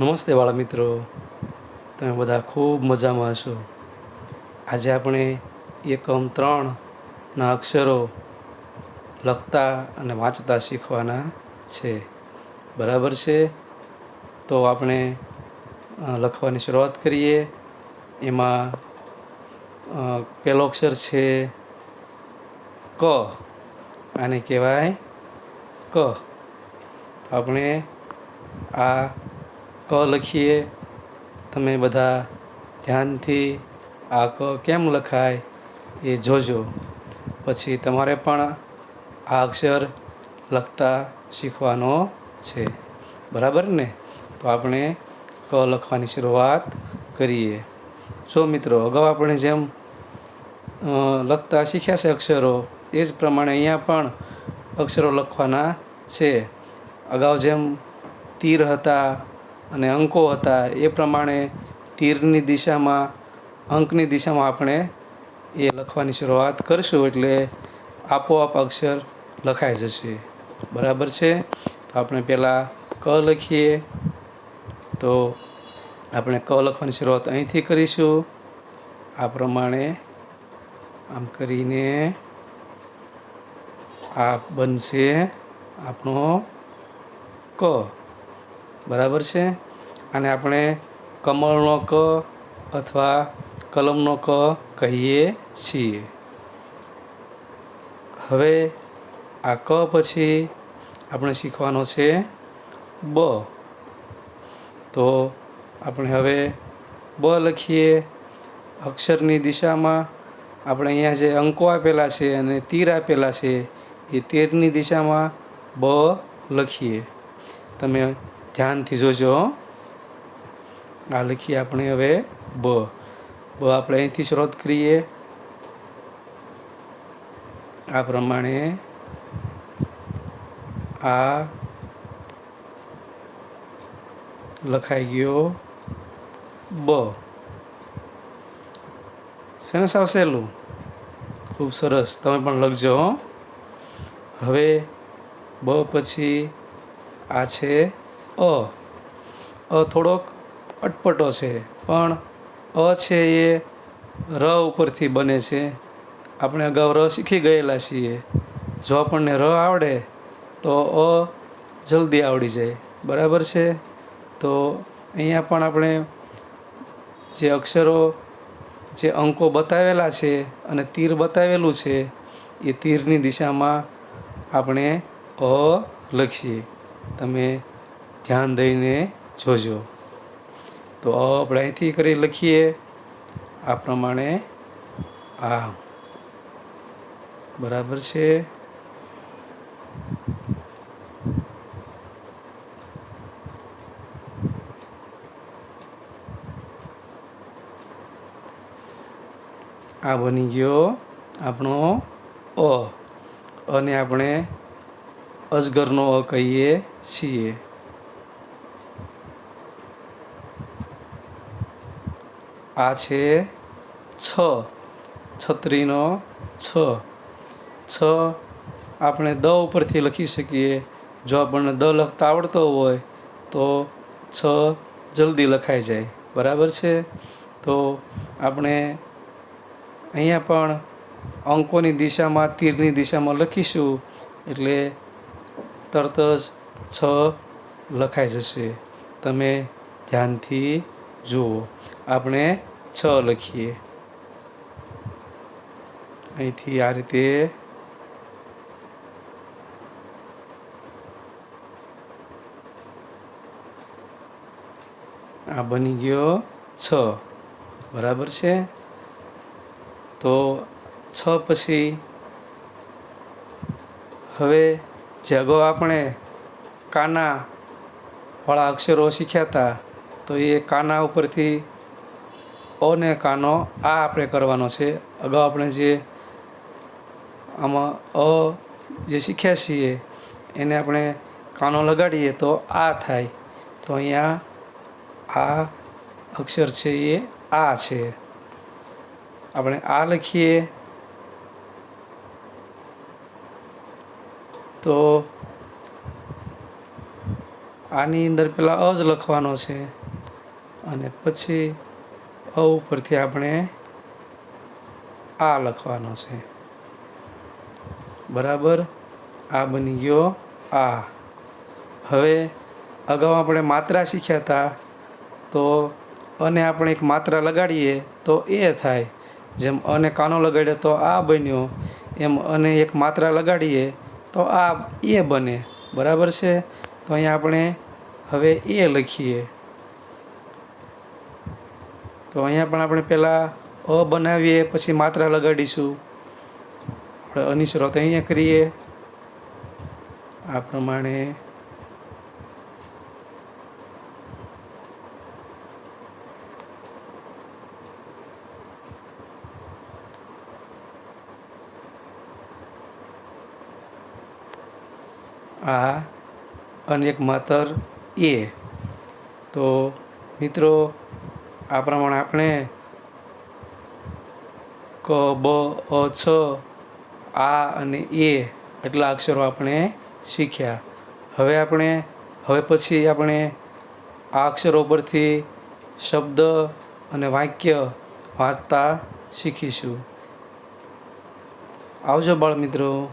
નમસ્તે વાળા મિત્રો તમે બધા ખૂબ મજામાં હશો. આજે આપણે એકમ ત્રણના અક્ષરો લખતા અને વાંચતા શીખવાના છે. બરાબર છે? તો આપણે લખવાની શરૂઆત કરીએ. એમાં પહેલો અક્ષર છે ક. આને કહેવાય ક. આપણે આ ક લખીએ. તમે બધા ધ્યાનથી આ ક કેમ લખાય એ જોજો. પછી તમારે પણ આ અક્ષર લખતા શીખવાનો છે. બરાબર ને? તો આપણે ક લખવાની શરૂઆત કરીએ. જો મિત્રો, અગાઉ આપણે જેમ લખતા શીખ્યા છે અક્ષરો, એ જ પ્રમાણે અહીંયા પણ અક્ષરો લખવાના છે. અગાઉ જેમ તીર હતા અને અંકો હતા, એ પ્રમાણે તીરની દિશામાં, અંકની દિશામાં આપણે એ લખવાની શરૂઆત કરશું એટલે આપોઆપ અક્ષર લખાઈ જશે. બરાબર છે? તો આપણે પહેલાં ક લખીએ. તો આપણે ક લખવાની શરૂઆત અહીંથી કરીશું. આ પ્રમાણે આમ કરીને આ બનશે આપણો ક. બરાબર છે? અને આપણે કમળનો ક અથવા કલમનો ક કહીએ છીએ. હવે આ ક પછી આપણે શીખવાનો છે બ. તો આપણે હવે બ લખીએ. અક્ષરની દિશામાં આપણે અહીંયા જે અંકો આપેલા છે અને તીર આપેલા છે, એ તીરની દિશામાં બ લખીએ. તમે ધ્યાનથી જોજો. આ લખીએ આપણે હવે બ. બ આપણે અહીંથી શરૂઆત કરીએ. આ પ્રમાણે આ લખાઈ ગયો બ. શેને સાવ સહેલું ખૂબ સરસ. તમે પણ લખજો. હવે બ પછી આ છે અ. અ થોડોક અટપટો છે, પણ અ છે એ ર ઉપરથી બને છે. આપણે અગાઉ ર શીખી ગયેલા છીએ. જો આપણને ર આવડે, તો અ જલ્દી આવડી જાય. બરાબર છે? તો અહીંયા પણ આપણે જે અક્ષરો, જે અંકો બતાવેલા છે અને તીર બતાવેલું છે, એ તીરની દિશામાં આપણે અ લખીએ. તમે ધ્યાન દઈને જોજો. તો આપણે અહીંથી કરી લખીએ આ પ્રમાણે આ. બરાબર છે? આ બની ગયો આપણો અ. અને આપણે અજગરનો અ કહીએ છીએ. આ છે છ. છત્રીનો છ. છ આપણે દ ઉપરથી લખી શકીએ. જો આપણને દ લખતા આવડતો હોય, તો છ જલ્દી લખાઈ જાય. બરાબર છે? તો આપણે અહીંયા પણ અંકોની દિશામાં, તીરની દિશામાં લખીશું. એટલે તરત જ છ લખાઈ જશે. તમે ધ્યાનથી જુઓ, આપણે છ લખીએ. અહીંથી આ રીતે આ બની ગયો છ. બરાબર છે? તો છ પછી હવે જે અગાઉ આપણે કાના વાળા અક્ષરો શીખ્યા હતા તો એ કાના ઉપરથી અને કાનો આ આપણે કરવાનો છે. અગાઉ આપણે જે આમાં અ જે શીખ્યા છીએ, એને આપણે કાનો લગાડીએ તો આ થાય. તો અહીંયા આ અક્ષર છે એ આ છે. આપણે આ લખીએ. તો આની અંદર પહેલાં અ જ લખવાનો છે. અને પછી અ ઉપરથી આપણે આ લખવાનો છે. બરાબર? આ બની ગયો આ. હવે અગાઉ આપણે માત્રા શીખ્યા હતા તો અને આપણે એક માત્રા લગાડીએ તો એ થાય. જેમ અને કાનો લગાડ્યો તો આ બન્યો, એમ અને એક માત્રા લગાડીએ તો આ એ બને. બરાબર છે? તો અહીંયા આપણે હવે એ લખીએ. તો અહીંયા પણ આપણે પહેલાં અ બનાવીએ, પછી માત્રા લગાડીશું. આપણે અની શરૂઆત અહીંયા કરીએ. આ પ્રમાણે આ અને એક માતર એ. તો મિત્રો આ પ્રમાણે આપણે ક, બ, અ, છ, આ અને એ એટલા અક્ષરો આપણે શીખ્યા. હવે આપણે, હવે પછી આપણે આ અક્ષરો પરથી શબ્દ અને વાક્ય વાંચતા શીખીશું. આવજો બાળ મિત્રો